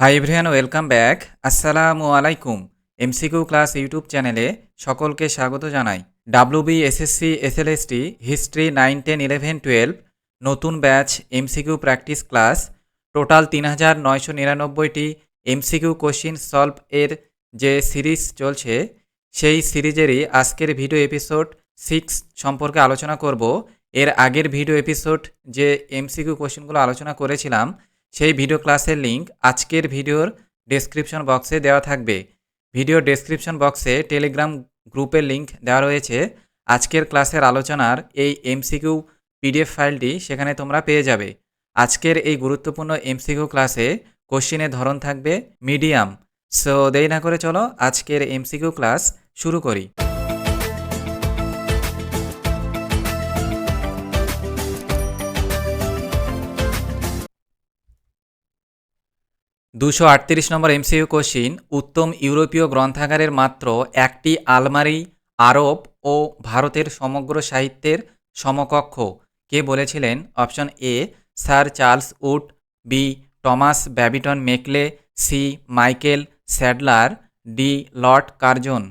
High everyone welcome back আসসালামু আলাইকুম MCQ class YouTube চ্যানেলে সকলকে স্বাগত জানাই। WB SSC SLST history nine ten eleven twelve নতুন batch MCQ practice class total তিন হাজার নয়শো নিরানব্বইটি এমসিকিউ কোশ্চিন সলভ এর যে সিরিজ চলছে, সেই সিরিজেরই আজকের ভিডিও এপিসোড সিক্স সম্পর্কে আলোচনা করব। এর আগের ভিডিও এপিসোড যে এমসিকিউ কোশ্চেনগুলো আলোচনা করেছিলাম সেই ভিডিও ক্লাসের লিংক আজকের ভিডিওর ডেসক্রিপশন বক্সে দেওয়া থাকবে। ভিডিও ডেসক্রিপশন বক্সে টেলিগ্রাম গ্রুপের লিংক দেওয়া রয়েছে। আজকের ক্লাসের আলোচনার এই এমসিকিউ পিডিএফ ফাইলটি সেখানে তোমরা পেয়ে যাবে। আজকের এই গুরুত্বপূর্ণ এমসিকিউ ক্লাসে কোশ্চিনের ধরন থাকবে মিডিয়াম সো দেরি না করে চলো আজকের এমসিকিউ ক্লাস শুরু করি। দুশো আটত্রিশ নম্বর এমসিইউ কোশ্চিন, উত্তম ইউরোপীয় গ্রন্থাগারের মাত্র একটি আলমারি, আরব ও ভারতের সমগ্র সাহিত্যের সমকক্ষ। কে বলেছিলেন? Option A, Sir Charles Wood, B, Thomas Babington Macaulay, C, Michael Sadler, D, Lord Curzon.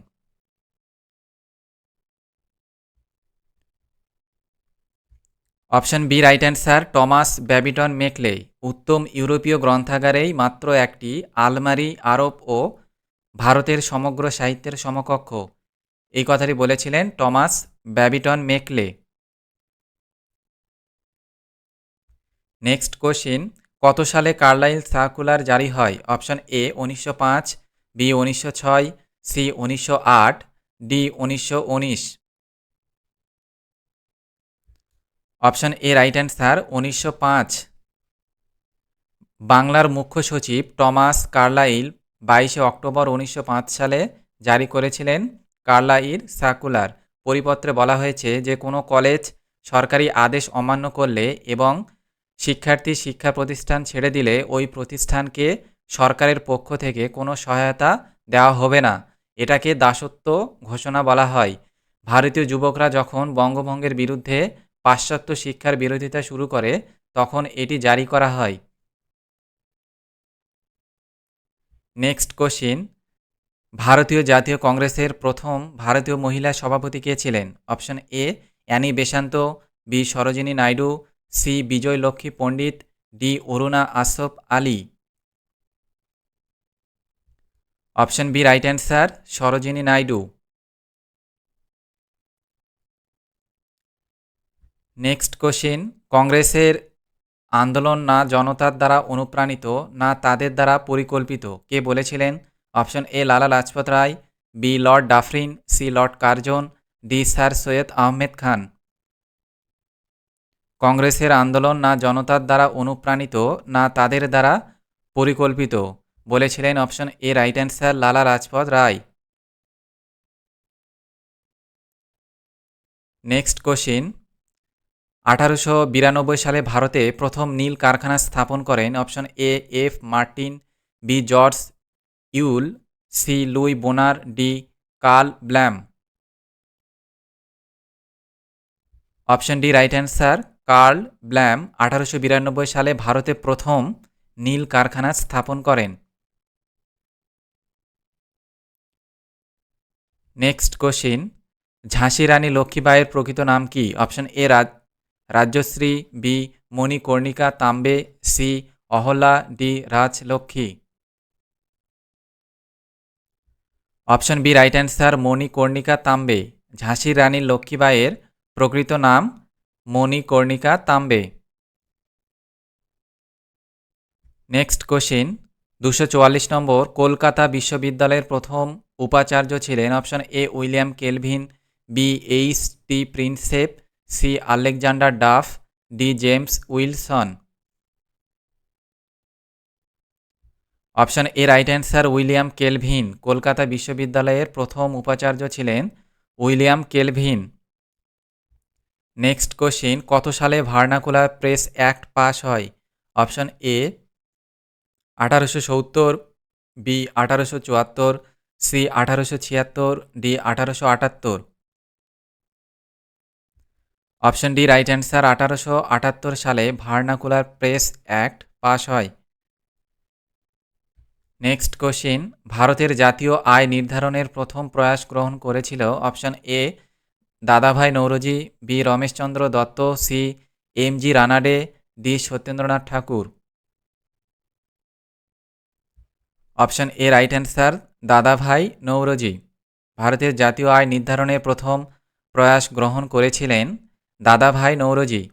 Option B right answer Thomas Babington Macaulay উত্তম ইউরোপীয় গ্রন্থাগারেই মাত্র একটি আলমারি আরব ও ভারতের সমগ্র সাহিত্যের সমকক্ষ। এই কথাটি বলেছিলেন Thomas Babington Macaulay next question কত সালে কার্লাইল সার্কুলার জারি হয়? অপশন এ, উনিশশো পাঁচ, বি উনিশশো ছয়, সি উনিশশো আট, ডি উনিশশো উনিশ। অপশন এ রাইট অ্যান্সার উনিশশো পাঁচ। বাংলার মুখ্য সচিব টমাস কার্লাইল বাইশে অক্টোবর উনিশশো পাঁচ সালে জারি করেছিলেন কার্লাইল সার্কুলার। পরিপত্রে বলা হয়েছে যে কোনো কলেজ সরকারি আদেশ অমান্য করলে এবং শিক্ষার্থী শিক্ষা প্রতিষ্ঠান ছেড়ে দিলে ওই প্রতিষ্ঠানকে সরকারের পক্ষ থেকে কোনো সহায়তা দেওয়া হবে না। এটাকে দাসত্ব ঘোষণা বলা হয়। ভারতীয় যুবকরা যখন বঙ্গভঙ্গের বিরুদ্ধে পাশ্চাত্য শিক্ষার বিরোধিতা শুরু করে, তখন এটি জারি করা হয়। Next question. ভারতীয় জাতীয় কংগ্রেসের প্রথম ভারতীয় মহিলা সভাপতি কে ছিলেন? Option A, Annie Besant, B, Sarojini Naidu, C, Vijay Lakshmi Pandit, D, Aruna Asaf Ali. Option B, right answer, Sarojini Naidu. Next question কংগ্রেসের আন্দোলন না জনতার দ্বারা অনুপ্রাণিত, না তাদের দ্বারা পরিকল্পিত? কে বলেছিলেন? Option A, Lala Lajpat Rai, B, Lord Dufferin, C, Lord Curzon, D, Sir Syed Ahmed Khan. কংগ্রেসের আন্দোলন না জনতার দ্বারা অনুপ্রাণিত, না তাদের দ্বারা পরিকল্পিত? বলেছিলেন অপশন এ, রাইট অ্যান্সার, লালা রাজপথ রায়। নেক্সট কোশ্চিন আঠারোশো বিরানব্বই সালে ভারতে প্রথম নীল কারখানা স্থাপন করেন option A, F, Martin, B, George, Yule, C, Louis Bonnaud, D, Carl Blum. Option D, right answer, Carl Blum আঠারোশো বিরানব্বই সালে ভারতে প্রথম নীল কারখানা স্থাপন করেন। নেক্সট কোশ্চিন, ঝাঁসি রানী লক্ষ্মীবাইয়ের প্রকৃত নাম কি? Option A, Raj Rajyashree B Manikarnika Tambe, C Ahalya D Rajlakshmi. Option B, right answer, Manikarnika Tambe. ঝাঁসির রানী লক্ষ্মীবাইয়ের প্রকৃত নাম মণিকর্ণিকা তাম্বে। নেক্সট কোশ্চিন, দুশো চুয়াল্লিশ নম্বর, কলকাতা বিশ্ববিদ্যালয়ের প্রথম উপাচার্য ছিলেন। Option A, William Kelvin, B, H, T, Prinsep C Alexander Duff, D James Wilson. Option A, right answer, William Kelvin. Kolkata বিশ্ববিদ্যালয়ের প্রথম উপাচার্য ছিলেন উইলিয়াম কেলভিন। নেক্সট কোশ্চিন, কত সালে ভার্নাকুলার প্রেস অ্যাক্ট পাস হয়? অপশন এ, আঠারোশো সত্তর, B আঠারোশো চুয়াত্তর, সি আঠারোশো ছিয়াত্তর, ডি আঠারোশো আটাত্তর। অপশন ডি, রাইট অ্যান্সার, আঠারোশো আটাত্তর সালে ভার্নাকুলার প্রেস অ্যাক্ট পাশ হয়। নেক্সট কোশ্চিন, ভারতের জাতীয় আয় নির্ধারণের প্রথম প্রয়াস গ্রহণ করেছিল option A, Dadabhai Naoroji, B, Romesh Chandra Dutt, C, M G Ranade, D, Satyendranath Tagore. Option A, right answer, Dadabhai Naoroji, ভারতের জাতীয় আয় নির্ধারণের প্রথম প্রয়াস গ্রহণ করেছিলেন দাদাভাই নৌরজি।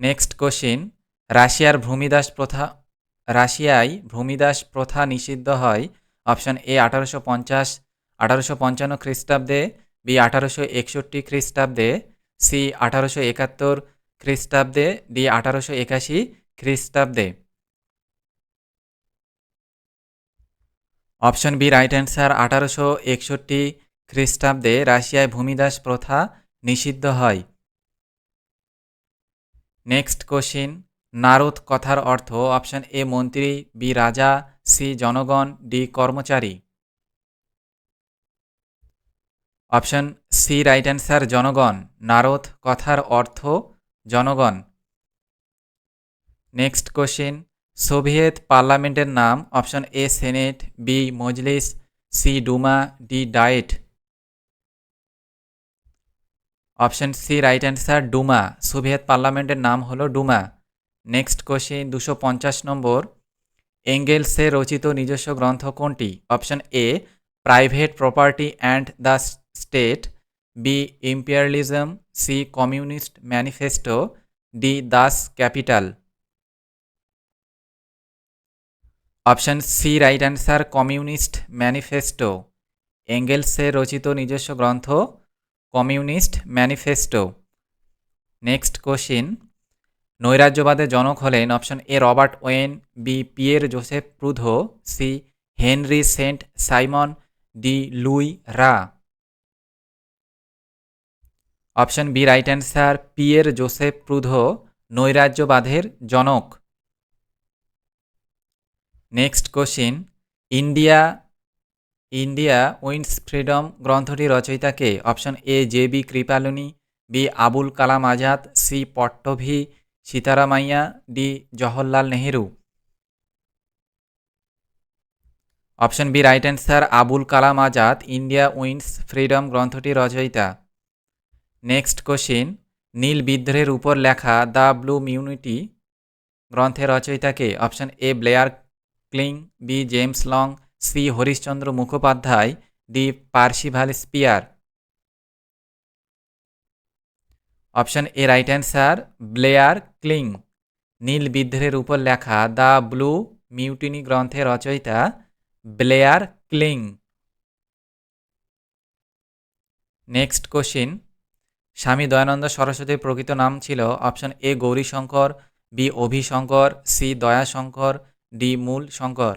নেক্সট কোশ্চিন রাশিয়ার ভূমিদাস প্রথা, রাশিয়ায় ভূমিদাস প্রথা নিষিদ্ধ হয় অপশন এ আঠারোশো পঞ্চাশ, আঠারোশো পঞ্চান্ন খ্রিস্টাব্দে বি আঠারোশো একষট্টি খ্রিস্টাব্দে সি আঠারোশো একাত্তর খ্রিস্টাব্দে ডি আঠারোশো একাশি খ্রিস্টাব্দে। অপশন বি রাইট অ্যান্সার আঠারোশো একষট্টি খ্রিস্টাব্দে, রাশিয়ায় ভূমিদাস প্রথা নিষিদ্ধ হয়। নেক্সট কোশ্চিন নারদ কথার অর্থ অপশন এ মন্ত্রী বি রাজা সি জনগণ ডি কর্মচারী। অপশন সি রাইট অ্যান্সার জনগণ, নারদ কথার অর্থ জনগণ। নেক্সট কোশ্চিন সোভিয়েত পার্লামেন্টের নাম option A Senate B Majlis C Duma D Diet. Option C right answer Duma. Soviet পার্লামেন্টের নাম হলো ডুমা। নেক্সট কোশ্চিন দুশো পঞ্চাশ নম্বর। এঙ্গেলসে রচিত নিজস্ব গ্রন্থ কোনটি? Option A, private property and the state. B imperialism C Communist Manifesto D Das Capital. Option C right answer Communist Manifesto এঙ্গেলসে রচিত নিজস্ব গ্রন্থ কমিউনিস্ট ম্যানিফেস্টো। Next question. নৈরাজ্যবাদের জনক হলেন option A Robert Owen, B Pierre Joseph Proudhon, C Henri Saint Simon, D Louis Ra. Option B right answer, Pierre Joseph Proudhon, নৈরাজ্যবাদের জনক। Next question. India India wins freedom গ্রন্থটি রচয়িতাকে option A J B Kripalani, B Abul Kalam Azad, C Pattabhi Sitaramayya D Jawaharlal Nehru. Option B right answer, Abul Kalam Azad, India wins freedom গ্রন্থটি রচয়িতা। Next question, নীল বিদ্রোহের উপর লেখা the blue Mutiny গ্রন্থের রচয়িতাকে option A Blair Kling, B James Long C Harishchandra Mukhopadhyay D Percival Spear. Option A right answer, Blair Kling. নীল বিদ্রোহের উপর লেখা the blue mutiny গ্রন্থের রচয়িতা Blair Kling. Next question. Swami Dayanand সরস্বতীর প্রকৃত নাম ছিল option A Gaurishankar, B Abhishankar, C Dayashankar, D Mool Shankar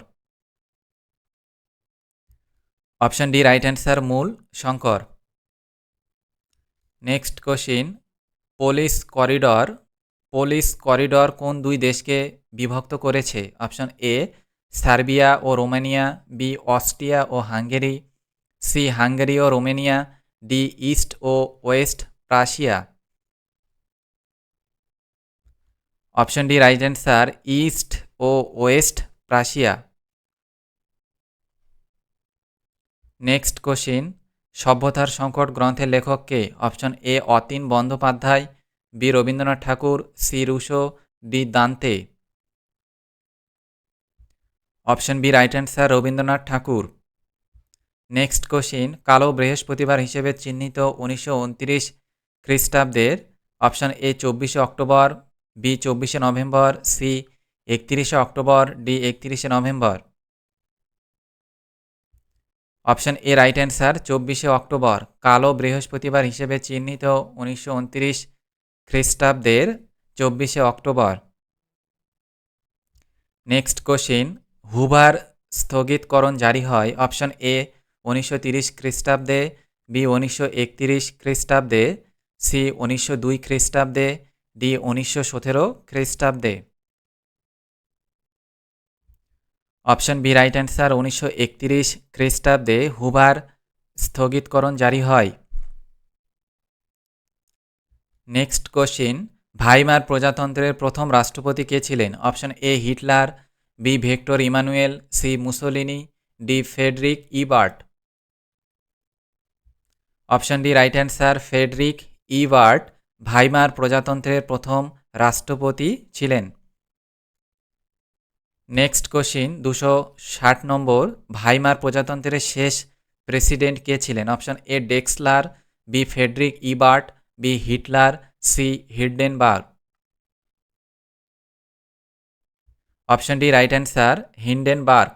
option D right answer Mool Shankar next question Polish corridor Polish corridor কোন দুই দেশকে বিভক্ত করেছে? অপশন এ সার্বিয়া ও রোমানিয়া বি অস্ট্রিয়া ও হাঙ্গেরি সি হাঙ্গেরি ও Romania D East ও West Prussia option D right answer East ও West Prussia next question সভ্যতার সংকট গ্রন্থের লেখককে option A Atin Bandyopadhyay B Rabindranath Tagore C Rousseau D Dante. Option B right answer Rabindranath Tagore. Next question কালো বৃহস্পতিবার হিসেবে চিহ্নিত উনিশশো উনত্রিশ খ্রিস্টাব্দের অপশন এ চব্বিশে অক্টোবর বি চব্বিশে নভেম্বর সি একত্রিশে অক্টোবর ডি একত্রিশে November. Option A right answer, চব্বিশে অক্টোবর, কালো বৃহস্পতিবার হিসেবে চিহ্নিত উনিশশো উনত্রিশ খ্রিস্টাব্দের চব্বিশে অক্টোবর। নেক্সট কোশ্চিন, হুবার স্থগিতকরণ জারি হয় অপশন এ উনিশশো তিরিশ খ্রিস্টাব্দে, বি উনিশশো খ্রিস্টাব্দে, সি উনিশশো দুই খ্রিস্টাব্দে, ডি উনিশশো সতেরো খ্রিস্টাব্দে। অপশন বি, রাইট অ্যান্সার, উনিশশো একতিরিশ খ্রিস্টাব্দে হুভার স্থগিতকরণ জারি হয়। নেক্সট কোশ্চিন, ভাইমার প্রজাতন্ত্রের প্রথম রাষ্ট্রপতি কে ছিলেন? Option A, Hitler, B, Victor Emmanuel, C, Mussolini, D, Friedrich Ebert. Option D, right answer, Friedrich Ebert, Weimar প্রজাতন্ত্রের প্রথম রাষ্ট্রপতি ছিলেন। নেক্সট কোশ্চিন দুশো ষাট নম্বর, ভাইমার প্রজাতন্ত্রের শেষ প্রেসিডেন্ট কে ছিলেন? Option A Drexler B Friedrich Ebert B Hitler C Hindenburg option D right answer Hindenburg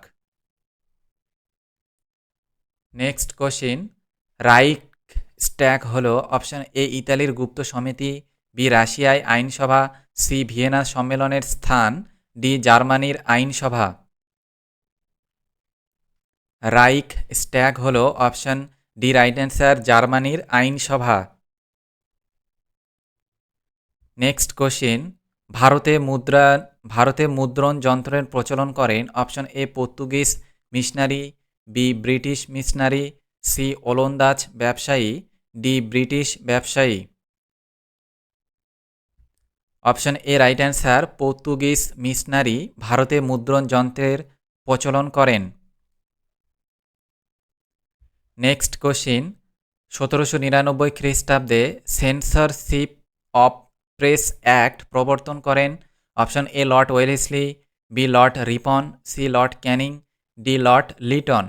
next question Reichstag হলো অপশন এ ইতালির গুপ্ত সমিতি বি রাশিয়ায় আইনসভা সি ভিয়েনা সম্মেলনের স্থান। ডি জার্মানির আইনসভা। রাইক স্ট্যাগ হল অপশন ডি রাইট অ্যান্সার জার্মানির আইনসভা। নেক্সট কোশ্চিন, ভারতে মুদ্রা, ভারতে মুদ্রণ যন্ত্রের প্রচলন করেন option A Portuguese missionary, B British missionary, C ওলন্দাজ ব্যবসায়ী, ডি ব্রিটিশ ব্যবসায়ী। Option A right answer Portuguese missionary ভারতে মুদ্রণ যন্ত্রের প্রচলন করেন। নেক্সট কোশ্চিন সতেরোশো নিরানব্বই খ্রিস্টাব্দে সেন্সরশিপ অফ প্রেস অ্যাক্ট প্রবর্তন করেন। Option A Lord Wellesley B Lord Ripon C Lord Canning D Lord Lytton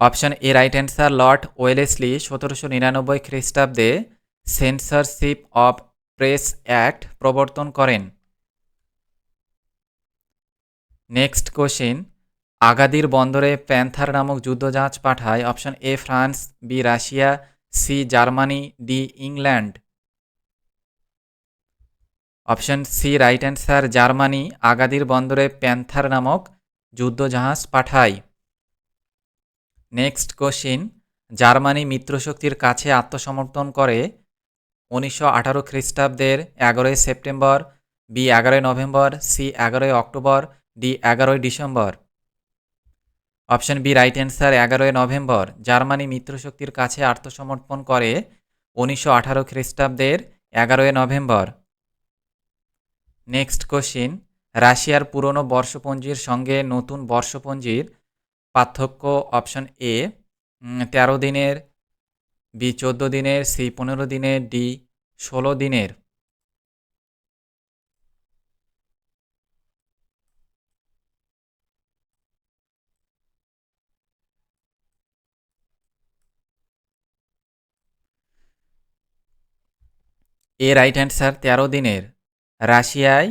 option A right answer Lord Wellesley সতেরোশো নিরানব্বই খ্রিস্টাব্দে সেন্সরশিপ অব প্রেস অ্যাক্ট প্রবর্তন করেন। নেক্সট কোশ্চিন আগাদির বন্দরে প্যান্থার নামক যুদ্ধজাহাজ পাঠায় option A France B Russia C Germany D England. Option C right answer, Germany, Agadir বন্দরে প্যান্থার নামক যুদ্ধজাহাজ পাঠায়। নেক্সট কোশ্চিন জার্মানি মিত্রশক্তির কাছে আত্মসমর্পণ করে উনিশশো আঠারো খ্রিস্টাব্দের এগারোই সেপ্টেম্বর, বি এগারোই নভেম্বর, সি এগারোই অক্টোবর, ডি এগারোই December. Option B right answer, এগারোই নভেম্বর। জার্মানি মিত্রশক্তির কাছে আত্মসমর্পণ করে উনিশশো আঠারো খ্রিস্টাব্দের এগারোই নভেম্বর। নেক্সট কোশ্চিন, রাশিয়ার পুরনো বর্ষপঞ্জির সঙ্গে নতুন বর্ষপঞ্জির পার্থক্য অপশন এ তেরো দিনের বি চোদ্দ দিনের, সি পনেরো দিনের, ডি ষোলো দিনের। এ রাইট অ্যান্সার তেরো দিনের। রাশিয়ায়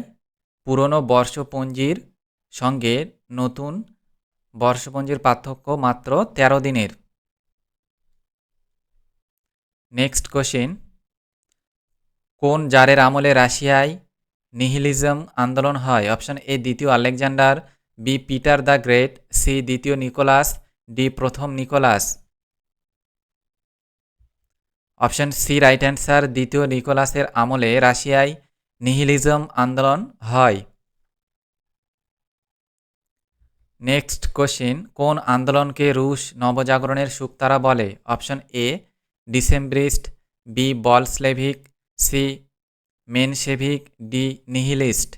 পুরনো বর্ষপঞ্জির সঙ্গে নতুন বর্ষপঞ্জির পার্থক্য মাত্র তেরো দিনের। নেক্সট কোশ্চিন কোন জারের আমলে রাশিয়ায় নিহিলিজম আন্দোলন হয়? অপশন এ দ্বিতীয় Alexander B Peter the Great C দ্বিতীয় নিকোলাস ডি প্রথম Nicholas. Option C right answer দ্বিতীয় নিকোলাসের আমলে রাশিয়ায় নিহিলিজম আন্দোলন হয়। নেক্সট কোশ্চিন কোন আন্দোলনকে রুশ নবজাগরণের সুক্তারা বলে? Option A Decembrist, B Bolshevik, C Menshevik D nihilist.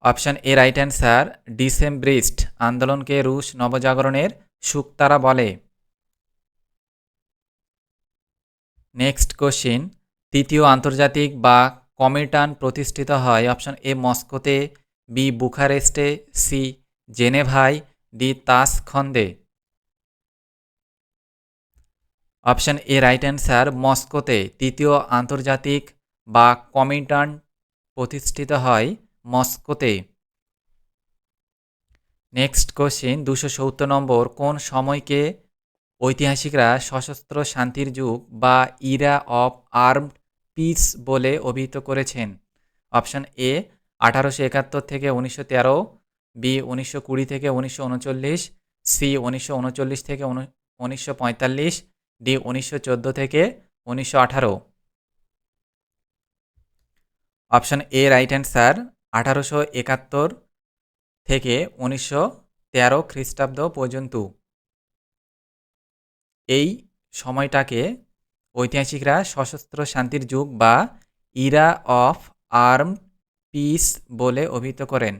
Option A right answer, Decembrist, আন্দোলনকে রুশ নবজাগরণের সুক্তারা বলে। নেক্সট কোশ্চিন, তৃতীয় আন্তর্জাতিক বা কমিটান প্রতিষ্ঠিত হয়। অপশন এ, মস্কোতে, বি বুখারেস্টে, সি জেনেভাই ডি তাসখন্দে। অপশন এ রাইট অ্যান্সার, মস্কোতে তৃতীয় আন্তর্জাতিক বা কমিটান প্রতিষ্ঠিত হয় মস্কোতে। নেক্সট কোশ্চিন, দুশো সত্তর নম্বর, কোন সময়কে ঐতিহাসিকরা সশস্ত্র শান্তির যুগ বা ইরা অফ আর্মড পিস বলে অভিহিত করেছেন? অপশন এ, আঠারোশো একাত্তর থেকে উনিশশো তেরো, বি, উনিশশো কুড়ি থেকে উনিশশো উনচল্লিশ, সি, উনিশশো উনচল্লিশ থেকে উনিশশো পঁয়তাল্লিশ ডি উনিশশো চোদ্দ থেকে উনিশশো আঠারো। অপশন এ রাইট অ্যান্সার আঠারোশো একাত্তর থেকে উনিশশো তেরো খ্রিস্টাব্দ পর্যন্ত। এই সময়টাকে ঐতিহাসিকরা সশস্ত্র শান্তির যুগ বা ইরা অফ আর্ম পিস বলে অভিহিত করেন।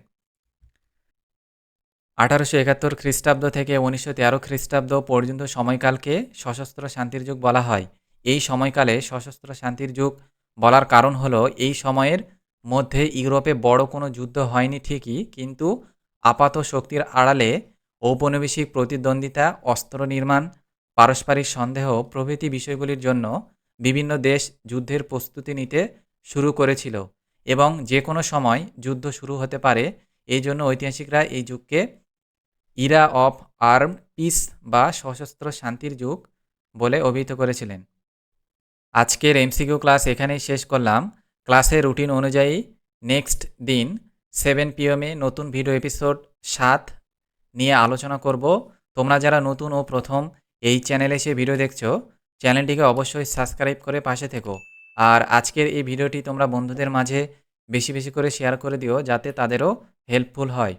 আঠারোশো একাত্তর খ্রিস্টাব্দ থেকে উনিশশো তেরো খ্রিস্টাব্দ পর্যন্ত সময়কালকে সশস্ত্র শান্তির যুগ বলা হয়। এই সময়কালে সশস্ত্র শান্তির যুগ বলার কারণ হলো, এই সময়ের মধ্যে ইউরোপে বড় কোনো যুদ্ধ হয়নি ঠিকই, কিন্তু আপাত শক্তির আড়ালে ঔপনিবেশিক প্রতিদ্বন্দ্বিতা, অস্ত্র নির্মাণ, পারস্পরিক সন্দেহ প্রভৃতি বিষয়গুলির জন্য বিভিন্ন দেশ যুদ্ধের প্রস্তুতি নিতে শুরু করেছিল এবং যে কোনো সময় যুদ্ধ শুরু হতে পারে, এই জন্য ঐতিহাসিকরা এই যুগকে ইরা অফ আর্ম, পিস বা সশস্ত্র শান্তির যুগ বলে অভিহিত করেছিলেন। আজকের এমসিকিউ ক্লাস এখানেই শেষ করলাম। ক্লাসের রুটিন অনুযায়ী নেক্সট দিন সেভেন পিএমে নতুন ভিডিও এপিসোড সাত নিয়ে আলোচনা করব। তোমরা যারা নতুন ও প্রথম এই চ্যানেলে এসে ভিডিও দেখছ, চ্যানেলটিকে অবশ্যই সাবস্ক্রাইব করে পাশে থেকো। আর আজকের এই ভিডিওটি তোমরা বন্ধুদের মাঝে বেশি বেশি করে শেয়ার করে দিও, যাতে তাদেরও হেল্পফুল হয়।